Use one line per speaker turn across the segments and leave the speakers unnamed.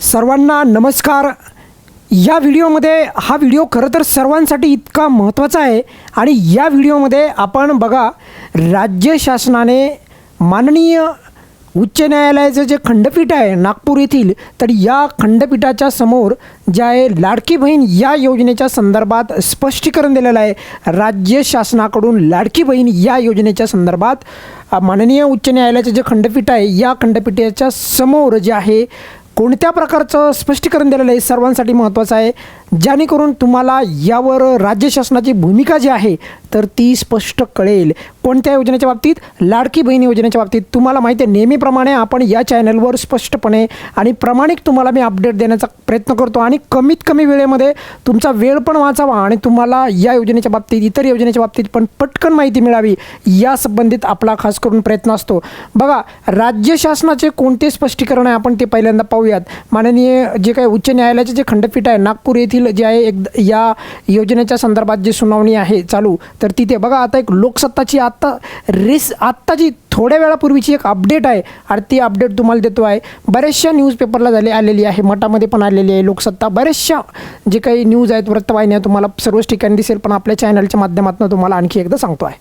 सर्वांना नमस्कार. या व्हिडिओमध्ये हा व्हिडिओ खरं तर सर्वांसाठी इतका महत्त्वाचा आहे आणि या व्हिडिओमध्ये आपण बघा राज्य शासनाने माननीय उच्च न्यायालयाचं जे खंडपीठ आहे नागपूर येथील तर या खंडपीठाच्या समोर जे आहे लाडकी बहीण या योजनेच्या संदर्भात स्पष्टीकरण दिलेलं आहे. राज्य शासनाकडून लाडकी बहीण या योजनेच्या संदर्भात माननीय उच्च न्यायालयाचं जे खंडपीठ आहे या खंडपीठाच्या समोर जे आहे कोणत्या प्रकारचं स्पष्टीकरण दिलेलं आहे? सर्वांसाठी महत्त्वाचं आहे. जेणेकरून तुम्हाला यावर राज्य शासनाची भूमिका जी आहे तर ती स्पष्ट कळेल. कोणत्या योजनेच्या बाबतीत? लाडकी बहीण योजनेच्या बाबतीत. तुम्हाला माहिती आहे नेहमीप्रमाणे आपण या चॅनलवर स्पष्टपणे आणि प्रामाणिक तुम्हाला मी अपडेट देण्याचा प्रयत्न करतो आणि कमीत कमी वेळेमध्ये तुमचा वेळ पण वाचावा आणि तुम्हाला या योजनेच्या बाबतीत इतर योजनेच्या बाबतीत पण पटकन माहिती मिळावी या संबंधित आपला खास करून प्रयत्न असतो. बघा राज्य शासनाचे कोणते स्पष्टीकरण आहे? आपण ते पहिल्यांदा पाहूयात. माननीय जे काही उच्च न्यायालयाचे जे खंडपीठ आहे नागपूर येथील जे आहे एक या योजनेच्या संदर्भात जी सुनावणी आहे चालू तर तिथे बघा आता एक लोकसत्ताची आत्ता रेस आत्ताची थोड्या वेळापूर्वीची एक अपडेट आहे. आणि ती अपडेट तुम्हाला देतो आहे. बऱ्याचशा न्यूजपेपरला झाले आलेली आहे. मठामध्ये पण आलेली आहे लोकसत्ता. बऱ्याचशा जे काही न्यूज आहेत वृत्तवाहिन्या तुम्हाला सर्वच ठिकाणी दिसेल पण आपल्या चॅनलच्या माध्यमातून तुम्हाला आणखी एकदा सांगतो आहे.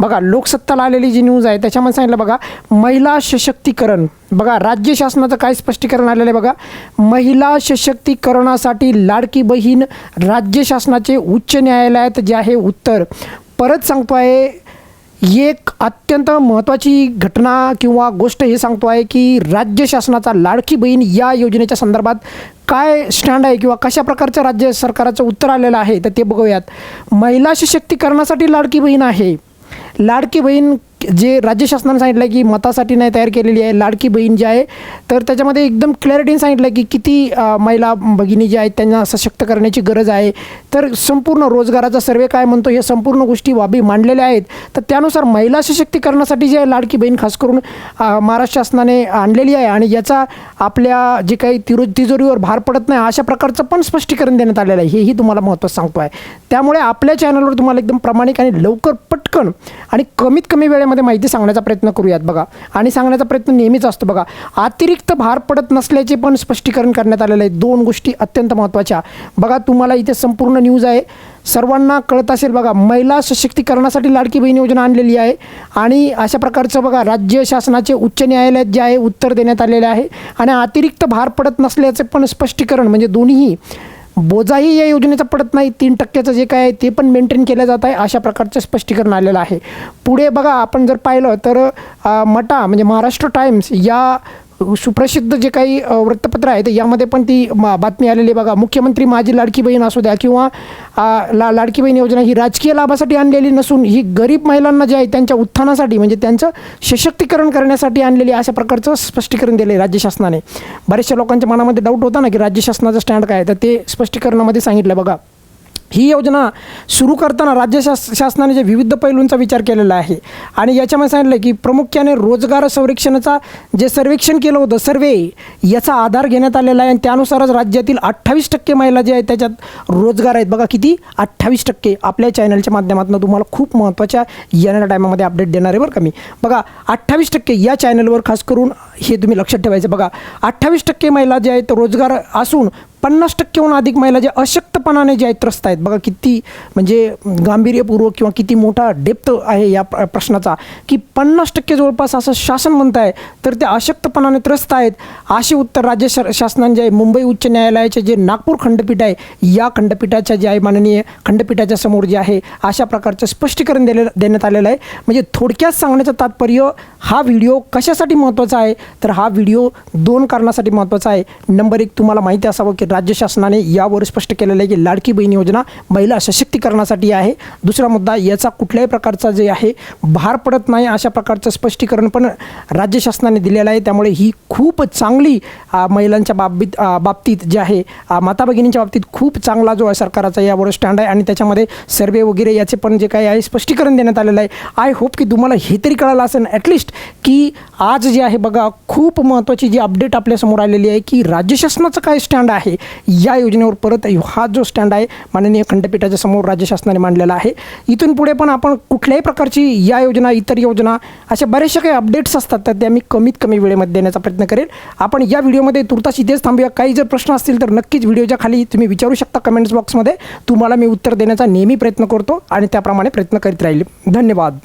बघा लोकसत्ताला आलेली जी न्यूज आहे त्याच्यामध्ये सांगितलं बघा महिला सशक्तीकरण. बघा राज्य शासनाचं काय स्पष्टीकरण आलेलं आहे बघा. महिला सशक्तीकरणासाठी लाडकी बहीण राज्य शासनाचे उच्च न्यायालयात जे आहे उत्तर. परत सांगतो आहे एक अत्यंत महत्त्वाची घटना किंवा गोष्ट हे सांगतो आहे की राज्य शासनाचा लाडकी बहीण या योजनेच्या संदर्भात काय स्टँड आहे किंवा कशा प्रकारचं राज्य सरकारचं उत्तर आलेलं आहे तर ते बघूयात. महिला सशक्तीकरणासाठी लाडकी बहीण आहे. लाडकी बहीण जे राज्य शासनाने सांगितलं आहे की मतासाठी नाही तयार केलेली आहे लाडकी बहीण जी आहे तर त्याच्यामध्ये एकदम क्लॅरिटीने सांगितलं आहे की किती महिला भगिनी ज्या आहेत त्यांना सशक्त करण्याची गरज आहे. तर संपूर्ण रोजगाराचा सर्वे काय म्हणतो हे संपूर्ण गोष्टी बाबी मांडलेल्या आहेत. तर त्यानुसार महिला सशक्तीकरणासाठी जी आहे लाडकी बहीण खास करून महाराष्ट्र शासनाने आणलेली आहे आणि याचा आपल्या जे काही तिरो तिजोरीवर भार पडत नाही अशा प्रकारचं पण स्पष्टीकरण देण्यात आलेलं आहे. हेही तुम्हाला महत्त्वाचं सांगतो आहे त्यामुळे आपल्या चॅनलवर तुम्हाला एकदम प्रामाणिक आणि लवकर पटकन आणि कमीत कमी वेळेमध्ये माहिती सांगण्याचा प्रयत्न करूयात बघा. आणि सांगण्याचा प्रयत्न नेहमीच असतो बघा. अतिरिक्त भार पडत नसल्याचे पण स्पष्टीकरण करण्यात आलेलं आहे. दोन गोष्टी अत्यंत महत्त्वाच्या. बघा तुम्हाला इथे संपूर्ण न्यूज आहे. सर्वांना कळत असेल बघा महिला सशक्तीकरणासाठी लाडकी बहीण योजना आणलेली आहे. आणि अशा प्रकारचं बघा राज्य शासनाचे उच्च न्यायालयात जे आहे उत्तर देण्यात आलेले आहे. आणि अतिरिक्त भार पडत नसल्याचे पण स्पष्टीकरण म्हणजे दोन्ही बोजाही या योजनेचा पडत नाही. तीन टक्क्याचं जे काय आहे ते पण मेंटेन केलं जात आहे. अशा प्रकारचं स्पष्टीकरण आलेलं आहे. पुढे बघा आपण जर पाहिलं तर मटा म्हणजे महाराष्ट्र टाइम्स या सुप्रसिद्ध जे काही वृत्तपत्र आहे तर यामध्ये पण ती बातमी आलेली आहे बघा. मुख्यमंत्री माझी लाडकी बहीण असू द्या किंवा ला लाडकी बहीण योजना ही राजकीय लाभासाठी आणलेली नसून ही गरीब महिलांना जे आहे त्यांच्या उत्थानासाठी म्हणजे त्यांचं सशक्तीकरण करण्यासाठी आणलेली अशा प्रकारचं स्पष्टीकरण दिलं आहे राज्य शासनाने. बऱ्याचशा लोकांच्या मनामध्ये डाऊट होता ना की राज्य शासनाचं स्टँड काय आहे, तर ते स्पष्टीकरणामध्ये सांगितलं बघा. ही योजना सुरू करताना राज्य शास शासनाने जे विविध पैलूंचा विचार केलेला आहे आणि याच्यामध्ये सांगितलं की प्रामुख्याने रोजगार संरक्षणाचा जे सर्वेक्षण केलं होतं सर्वे याचा आधार घेण्यात आलेला आहे आणि त्यानुसारच राज्यातील अठ्ठावीस टक्के महिला जे आहेत त्याच्यात रोजगार आहेत. बघा किती? अठ्ठावीस टक्के. आपल्या चॅनलच्या माध्यमातून तुम्हाला खूप महत्त्वाच्या येणाऱ्या टायमामध्ये अपडेट देणार आहे बरं का मी. बघा अठ्ठावीस टक्के या चॅनलवर खास करून हे तुम्ही लक्षात ठेवायचं. बघा अठ्ठावीस टक्के महिला जे आहेत रोजगार असून पन्नास टक्केहून अधिक महिला जे अशक्तपणाने जे आहेत त्रस्त आहेत. बघा किती म्हणजे गांभीर्यपूर्वक किंवा किती मोठा डेप्थ आहे या प्र- प्रश्नाचा. की पन्नास टक्के जवळपास असं शासन म्हणत आहे तर ते अशक्तपणाने त्रस्त आहेत. असे उत्तर राज्य शा शासनाने जे आहे मुंबई उच्च न्यायालयाचे जे नागपूर खंडपीठ आहे या खंडपीठाच्या जे आहे माननीय खंडपीठाच्या समोर जे आहे अशा प्रकारचं स्पष्टीकरण दिले देण्यात आलेलं आहे. म्हणजे थोडक्यात सांगण्याचं तात्पर्य हा व्हिडिओ कशासाठी महत्त्वाचा आहे? तर हा व्हिडिओ दोन कारणासाठी महत्त्वाचा आहे. नंबर एक तुम्हाला माहिती असावं की राज्य शासनाने यावर स्पष्ट केलेलं आहे की लाडकी बहीण योजना महिला सशक्तीकरणासाठी आहे. दुसरा मुद्दा याचा कुठल्याही प्रकारचा जे आहे भार पडत नाही अशा प्रकारचं स्पष्टीकरण पण राज्य शासनाने दिलेलं आहे. त्यामुळे ही खूप चांगली महिलांच्या बाबतीत बाबतीत जे आहे माता भगिनींच्या बाबतीत खूप चांगला जो आहे सरकारचा यावर स्टँड आहे. आणि त्याच्यामध्ये सर्वे वगैरे याचे पण जे काही आहे स्पष्टीकरण देण्यात आलेलं आहे. आय होप की तुम्हाला हे तरी कळालं असेल ॲटलिस्ट की आज जे आहे बघा खूप महत्त्वाची जी अपडेट आपल्यासमोर आलेली आहे की राज्य शासनाचं काय स्टँड आहे या योजनेवर परत हा जो स्टँड आहे माननीय खंडपीठाच्या समोर राज्य शासनाने मांडलेला आहे. इथून पुढे पण आपण कुठल्याही प्रकारची या योजना इतर योजना अशा बरेचशा काही अपडेट्स असतात तर त्या मी कमीत कमी वेळेमध्ये देण्याचा प्रयत्न करेल. आपण या व्हिडिओमध्ये तुर्तास इथेच थांबूया. काही जर प्रश्न असतील तर नक्कीच व्हिडिओच्या खाली तुम्ही विचारू शकता कमेंट्स बॉक्समध्ये तुम्हाला मी उत्तर देण्याचा नेहमी प्रयत्न करतो आणि त्याप्रमाणे प्रयत्न करीत राहील. धन्यवाद.